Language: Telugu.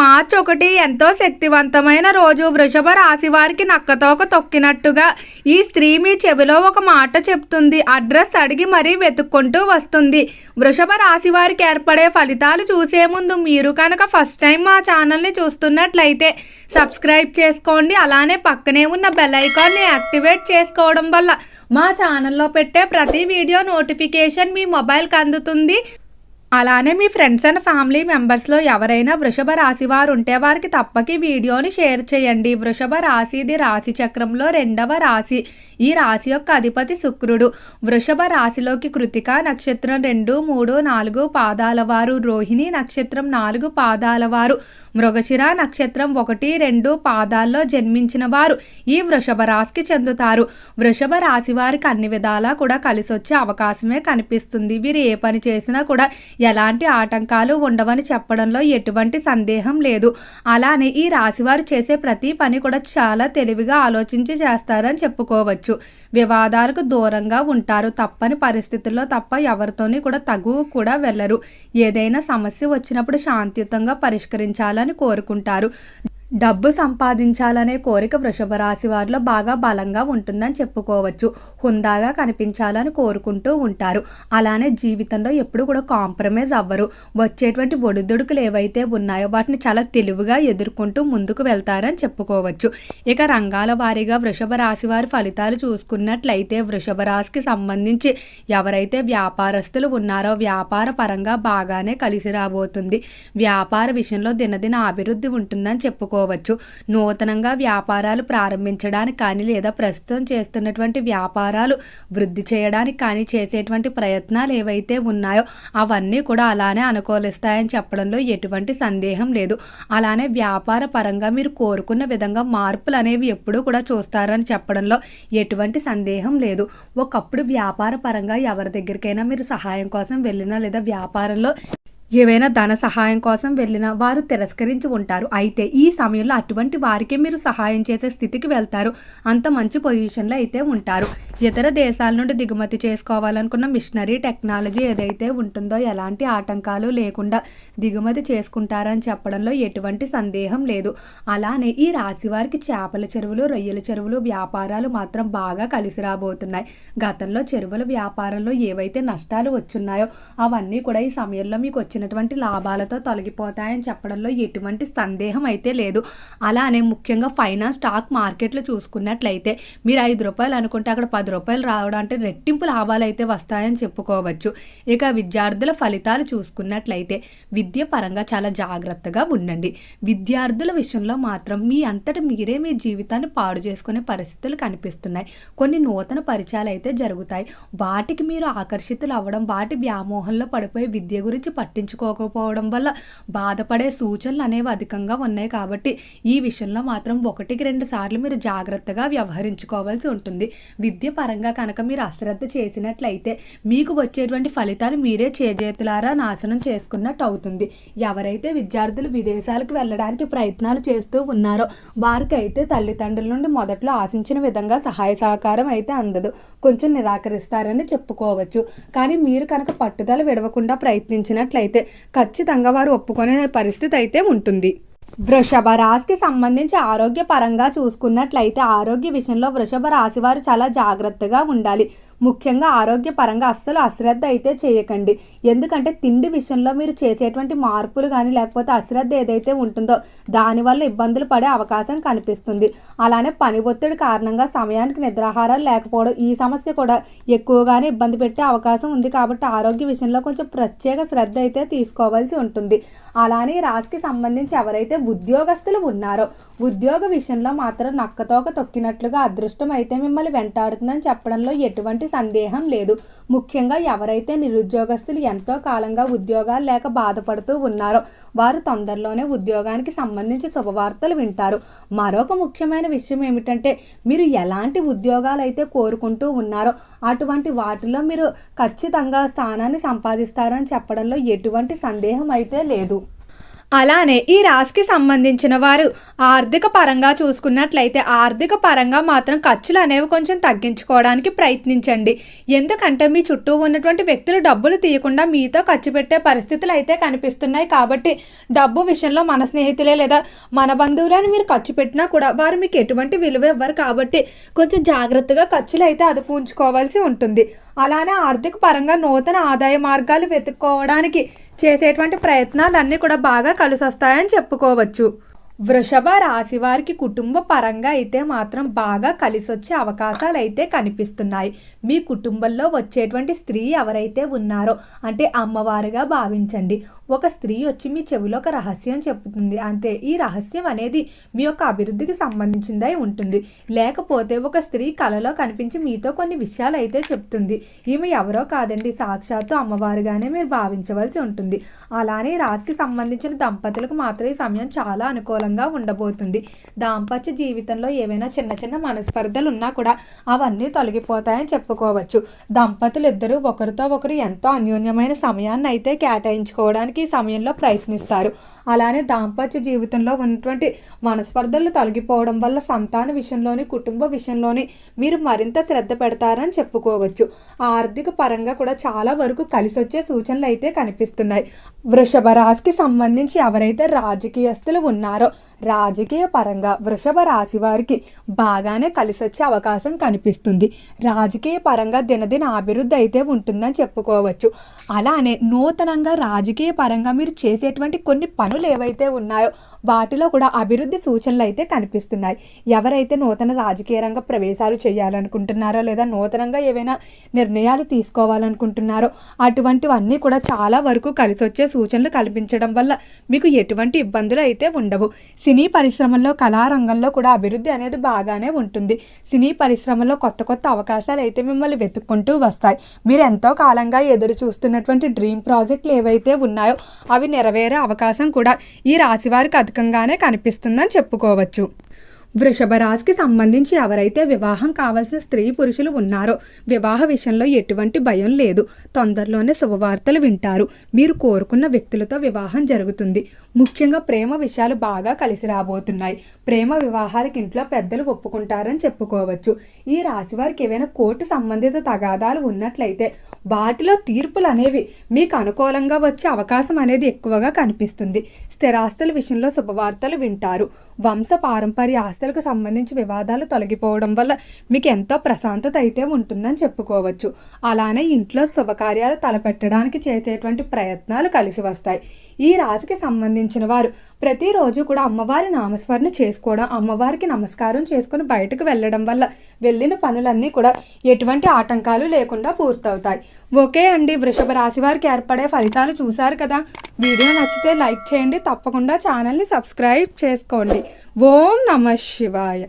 మార్చి ఒకటి ఎంతో శక్తివంతమైన రోజు. వృషభ రాశి వారికి నక్కతోక తొక్కినట్టుగా ఈ స్త్రీ మీ చెవిలో ఒక మాట చెప్తుంది. అడ్రస్ అడిగి మరీ వెతుక్కుంటూ వస్తుంది. వృషభ రాశి వారికి ఏర్పడే ఫలితాలు చూసే ముందు మీరు కనుక ఫస్ట్ టైం మా ఛానల్ని చూస్తున్నట్లయితే సబ్స్క్రైబ్ చేసుకోండి. అలానే పక్కనే ఉన్న బెల్ ఐకాన్ని యాక్టివేట్ చేసుకోవడం వల్ల మా ఛానల్లో పెట్టే ప్రతి వీడియో నోటిఫికేషన్ మీ మొబైల్కి అందుతుంది. అలానే మీ ఫ్రెండ్స్ అండ్ ఫ్యామిలీ మెంబర్స్లో ఎవరైనా వృషభ రాశి వారు ఉంటే వారికి తప్పక ఈ వీడియోని షేర్ చేయండి. వృషభ రాశి ఇది రాశి చక్రంలో రెండవ రాశి ఈ రాశి యొక్క అధిపతి శుక్రుడు. వృషభ రాశిలోకి కృతిక నక్షత్రం రెండు మూడు నాలుగు పాదాల వారు. రోహిణి నక్షత్రం నాలుగు పాదాల వారు. మృగశిర నక్షత్రం ఒకటి రెండు పాదాల్లో జన్మించిన వారు ఈ వృషభ రాశికి చెందుతారు. వృషభ రాశి వారికి అన్ని విధాలా కూడా కలిసి వచ్చే అవకాశమే కనిపిస్తుంది. వీరు ఏ పని చేసినా కూడా ఎలాంటి ఆటంకాలు ఉండవని చెప్పడంలో ఎటువంటి సందేహం లేదు. అలానే ఈ రాశివారు చేసే ప్రతి పని కూడా చాలా తెలివిగా ఆలోచించి చేస్తారని చెప్పుకోవచ్చు. వివాదాలకు దూరంగా ఉంటారు. తప్పని పరిస్థితుల్లో తప్ప ఎవరితోని కూడా తగువ కూడా వెళ్ళరు. ఏదైనా సమస్య వచ్చినప్పుడు శాంతియుతంగా పరిష్కరించాలని కోరుకుంటారు. డబ్బు సంపాదించాలనే కోరిక వృషభ రాశి వారిలో బాగా బలంగా ఉంటుందని చెప్పుకోవచ్చు. హుందాగా కనిపించాలని కోరుకుంటూ ఉంటారు. అలానే జీవితంలో ఎప్పుడు కూడా కాంప్రమైజ్ అవ్వరు. వచ్చేటువంటి ఒడిదుడుకులు ఏవైతే ఉన్నాయో వాటిని చాలా తెలివిగా ఎదుర్కొంటూ ముందుకు వెళ్తారని చెప్పుకోవచ్చు. ఇక రంగాల వారీగా వృషభ రాశి వారి ఫలితాలు చూసుకున్నట్లయితే వృషభ రాశికి సంబంధించి ఎవరైతే వ్యాపారస్తులు ఉన్నారో వ్యాపార పరంగా బాగానే కలిసి రాబోతుంది. వ్యాపార విషయంలో దినదిన అభివృద్ధి ఉంటుందని చెప్పుకో చెప్పుకోవచ్చు నూతనంగా వ్యాపారాలు ప్రారంభించడానికి కానీ లేదా ప్రస్తుతం చేస్తున్నటువంటి వ్యాపారాలు వృద్ధి చేయడానికి కానీ చేసేటువంటి ప్రయత్నాలు ఏవైతే ఉన్నాయో అవన్నీ కూడా అలానే అనుకూలిస్తాయని చెప్పడంలో ఎటువంటి సందేహం లేదు. అలానే వ్యాపార పరంగా మీరు కోరుకున్న విధంగా మార్పులు అనేవి ఎప్పుడూ కూడా చూస్తారని చెప్పడంలో ఎటువంటి సందేహం లేదు. ఒకప్పుడు వ్యాపార పరంగా ఎవరి దగ్గరికైనా మీరు సహాయం కోసం వెళ్ళినా లేదా వ్యాపారంలో ఏవైనా ధన సహాయం కోసం వెళ్ళినా వారు తిరస్కరించి ఉంటారు. అయితే ఈ సమయంలో అటువంటి వారికే మీరు సహాయం చేసే స్థితికి వెళ్తారు. అంత మంచి పొజిషన్లో అయితే ఉంటారు. ఇతర దేశాల నుండి దిగుమతి చేసుకోవాలనుకున్న మిషనరీ టెక్నాలజీ ఏదైతే ఉంటుందో ఎలాంటి ఆటంకాలు లేకుండా దిగుమతి చేసుకుంటారని చెప్పడంలో ఎటువంటి సందేహం లేదు. అలానే ఈ రాశి వారికి చేపల చెరువులు రొయ్యల చెరువులు వ్యాపారాలు మాత్రం బాగా కలిసి రాబోతున్నాయి. గతంలో చెరువుల వ్యాపారంలో ఏవైతే నష్టాలు వచ్చున్నాయో అవన్నీ కూడా ఈ సమయంలో మీకు వచ్చినటువంటి లాభాలతో తొలగిపోతాయని చెప్పడంలో ఎటువంటి సందేహం అయితే లేదు. అలానే ముఖ్యంగా ఫైనాన్స్ స్టాక్ మార్కెట్లో చూసుకున్నట్లయితే మీరు ఐదు రూపాయలు అనుకుంటే అక్కడ పది రూపాయలు రావడం అంటే రెట్టింపు లాభాలు అయితే వస్తాయని చెప్పుకోవచ్చు. ఇక విద్యార్థుల ఫలితాలు చూసుకున్నట్లయితే విద్య పరంగా చాలా జాగ్రత్తగా ఉండండి. విద్యార్థుల విషయంలో మాత్రం మీ అంతటి మీరే మీ జీవితాన్ని పాడు చేసుకునే పరిస్థితులు కనిపిస్తున్నాయి. కొన్ని నూతన పరిచయాలు అయితే జరుగుతాయి. వాటికి మీరు ఆకర్షితులు అవ్వడం వాటి వ్యామోహంలో పడిపోయి విద్య గురించి పట్టించుకోకపోవడం వల్ల బాధపడే సూచనలు అనేవి అధికంగా ఉన్నాయి కాబట్టి ఈ విషయంలో మాత్రం ఒకటికి రెండు సార్లు మీరు జాగ్రత్తగా వ్యవహరించుకోవాల్సి ఉంటుంది. విద్య పరంగా కనుక మీరు అశ్రద్ధ చేసినట్లయితే మీకు వచ్చేటువంటి ఫలితాలు మీరే చేజేతులారా నాశనం చేసుకున్నట్టు అవుతుంది. ఎవరైతే విద్యార్థులు విదేశాలకు వెళ్ళడానికి ప్రయత్నాలు చేస్తూ ఉన్నారో వారికైతే తల్లిదండ్రుల నుండి మొదట్లో ఆశించిన విధంగా సహాయ సహకారం అయితే అందదు. కొంచెం నిరాకరిస్తారని చెప్పుకోవచ్చు. కానీ మీరు కనుక పట్టుదల విడవకుండా ప్రయత్నించినట్లయితే ఖచ్చితంగా వారు ఒప్పుకునే పరిస్థితి అయితే ఉంటుంది. వృషభ రాశికి సంబంధించి ఆరోగ్య పరంగా చూసుకున్నట్లయితే ఆరోగ్య విషయంలో వృషభ రాశి వారు చాలా జాగ్రత్తగా ఉండాలి. ముఖ్యంగా ఆరోగ్యపరంగా అస్సలు అశ్రద్ధ అయితే చేయకండి. ఎందుకంటే తిండి విషయంలో మీరు చేసేటువంటి మార్పులు కానీ లేకపోతే అశ్రద్ధ ఏదైతే ఉంటుందో దానివల్ల ఇబ్బందులు పడే అవకాశం కనిపిస్తుంది. అలానే పని ఒత్తిడి కారణంగా సమయానికి నిద్రాహారాలు లేకపోవడం ఈ సమస్య కూడా ఎక్కువగానే ఇబ్బంది పెట్టే అవకాశం ఉంది కాబట్టి ఆరోగ్య విషయంలో కొంచెం ప్రత్యేక శ్రద్ధ అయితే తీసుకోవాల్సి ఉంటుంది. అలానే ఈ రాశికి సంబంధించి ఎవరైతే ఉద్యోగస్తులు ఉన్నారో ఉద్యోగ విషయంలో మాత్రం నక్కతోక తొక్కినట్లుగా అదృష్టం అయితే మిమ్మల్ని వెంటాడుతుందని చెప్పడంలో ఎటువంటి సందేహం లేదు. ముఖ్యంగా ఎవరైతే నిరుద్యోగస్తులు ఎంతో కాలంగా ఉద్యోగాలు లేక బాధపడుతూ ఉన్నారో వారు తొందరలోనే ఉద్యోగానికి సంబంధించి శుభవార్తలు వింటారు. మరొక ముఖ్యమైన విషయం ఏమిటంటే మీరు ఎలాంటి ఉద్యోగాలు అయితే కోరుకుంటూ ఉన్నారో అటువంటి వాటిలో మీరు ఖచ్చితంగా స్థానాన్ని సంపాదిస్తారని చెప్పడంలో ఎటువంటి సందేహం అయితే లేదు. అలానే ఈ రాశికి సంబంధించిన వారు ఆర్థిక పరంగా చూసుకున్నట్లయితే ఆర్థిక పరంగా మాత్రం ఖర్చులు అనేవి కొంచెం తగ్గించుకోవడానికి ప్రయత్నించండి. ఎందుకంటే మీ చుట్టూ ఉన్నటువంటి వ్యక్తులు డబ్బులు తీయకుండా మీతో ఖర్చు పెట్టే పరిస్థితులు అయితే కనిపిస్తున్నాయి. కాబట్టి డబ్బు విషయంలో మన స్నేహితులే లేదా మన బంధువులని మీరు ఖర్చు పెట్టినా కూడా వారు మీకు ఎటువంటి విలువ ఇవ్వరు. కాబట్టి కొంచెం జాగ్రత్తగా ఖర్చులు అయితే అదుపు ఉంచుకోవాల్సి ఉంటుంది. అలానే ఆర్థిక పరంగా నూతన ఆదాయ మార్గాలు వెతుక్కోవడానికి చేసేటువంటి ప్రయత్నాలన్నీ కూడా బాగా కలిసొస్తాయని చెప్పుకోవచ్చు. వృషభ రాశి వారికి కుటుంబ పరంగా అయితే మాత్రం బాగా కలిసి వచ్చే అవకాశాలు అయితే కనిపిస్తున్నాయి. మీ కుటుంబంలో వచ్చేటువంటి స్త్రీ ఎవరైతే ఉన్నారో అంటే అమ్మవారుగా భావించండి. ఒక స్త్రీ వచ్చి మీ చెవిలో ఒక రహస్యం చెప్తుంది అంతే ఈ రహస్యం అనేది మీ యొక్క అభివృద్ధికి సంబంధించిందై ఉంటుంది. లేకపోతే ఒక స్త్రీ కలలో కనిపించి మీతో కొన్ని విషయాలు అయితే చెప్తుంది. ఈమె ఎవరో కాదండి సాక్షాత్తు అమ్మవారుగానే మీరు భావించవలసి ఉంటుంది. అలానే రాశికి సంబంధించిన దంపతులకు మాత్రం ఈ సమయం చాలా అనుకూలంగా ఉండబోతుంది. దాంపత్య జీవితంలో ఏవైనా చిన్న చిన్న మనస్పర్ధలు ఉన్నా కూడా అవన్నీ తొలగిపోతాయని చెప్పుకోవచ్చు. దంపతులు ఇద్దరు ఒకరితో ఒకరు ఎంతో అన్యోన్యమైన సమయాన్ని అయితే కేటాయించుకోవడానికి ఈ సమయంలో ప్రయత్నిస్తారు. అలానే దాంపత్య జీవితంలో ఉన్నటువంటి మనస్పర్ధలు తొలగిపోవడం వల్ల సంతాన విషయంలోని కుటుంబ విషయంలోని మీరు మరింత శ్రద్ధ పెడతారని చెప్పుకోవచ్చు. ఆర్థిక పరంగా కూడా చాలా వరకు కలిసి వచ్చే సూచనలు అయితే కనిపిస్తున్నాయి. వృషభ రాశికి సంబంధించి ఎవరైతే రాజకీయస్తులు ఉన్నారో రాజకీయ పరంగా వృషభ రాశి వారికి బాగానే కలిసి వచ్చే అవకాశం కనిపిస్తుంది. రాజకీయ పరంగా దినదిన అభివృద్ధి అయితే ఉంటుందని చెప్పుకోవచ్చు. అలానే నూతనంగా రాజకీయ పరంగా మీరు చేసేటువంటి కొన్ని పనులు ఏవైతే ఉన్నాయో వాటిలో కూడా అభివృద్ధి సూచనలు అయితే కనిపిస్తున్నాయి. ఎవరైతే నూతన రాజకీయ రంగ ప్రవేశాలు చేయాలనుకుంటున్నారో లేదా నూతనంగా ఏవైనా నిర్ణయాలు తీసుకోవాలనుకుంటున్నారో అటువంటివన్నీ కూడా చాలా వరకు కలిసి వచ్చే సూచనలు కల్పించడం వల్ల మీకు ఎటువంటి ఇబ్బందులు అయితే ఉండవు. సినీ పరిశ్రమల్లో కళారంగంలో కూడా అభివృద్ధి అనేది బాగానే ఉంటుంది. సినీ పరిశ్రమలో కొత్త కొత్త అవకాశాలు అయితే మిమ్మల్ని వెతుక్కుంటూ వస్తాయి. మీరు ఎంతో కాలంగా ఎదురు చూస్తున్నటువంటి డ్రీమ్ ప్రాజెక్టులు ఏవైతే ఉన్నాయో అవి నెరవేరే అవకాశం కూడా ఈ రాశివారికి అధికంగానే కనిపిస్తుందని చెప్పుకోవచ్చు. వృషభ రాశికి సంబంధించి ఎవరైతే వివాహం కావాల్సిన స్త్రీ పురుషులు ఉన్నారో వివాహ విషయంలో ఎటువంటి భయం లేదు. తొందరలోనే శుభవార్తలు వింటారు. మీరు కోరుకున్న వ్యక్తులతో వివాహం జరుగుతుంది. ముఖ్యంగా ప్రేమ విషయాలు బాగా కలిసి రాబోతున్నాయి. ప్రేమ వివాహాలకు ఇంట్లో పెద్దలు ఒప్పుకుంటారని చెప్పుకోవచ్చు. ఈ రాశి వారికి ఏవైనా కోర్టు సంబంధిత తగాదాలు ఉన్నట్లయితే వాటిలో తీర్పులు అనేవి మీకు అనుకూలంగా వచ్చే అవకాశం అనేది ఎక్కువగా కనిపిస్తుంది. స్థిరాస్తుల విషయంలో శుభవార్తలు వింటారు. వంశ పారంపర్య ఆస్తులకు సంబంధించి వివాదాలు తొలగిపోవడం వల్ల మీకు ఎంతో ప్రశాంతత అయితే ఉంటుందని చెప్పుకోవచ్చు. అలానే ఇంట్లో శుభకార్యాలు తలపెట్టడానికి చేసేటువంటి ప్రయత్నాలు కలిసి వస్తాయి. ఈ రాశికి సంబంధించిన వారు ప్రతిరోజు కూడా అమ్మవారి నామస్మరణ చేసుకోవడం అమ్మవారికి నమస్కారం చేసుకుని బయటకు వెళ్ళడం వల్ల వెళ్ళిన పనులన్నీ కూడా ఎటువంటి ఆటంకాలు లేకుండా పూర్తవుతాయి. ఓకే అండి. వృషభ రాశి వారికి ఏర్పడే ఫలితాలు చూశారు కదా? వీడియో నచ్చితే లైక్ చేయండి. తప్పకుండా ఛానల్ని సబ్స్క్రైబ్ చేసుకోండి. ఓం నమ శివాయ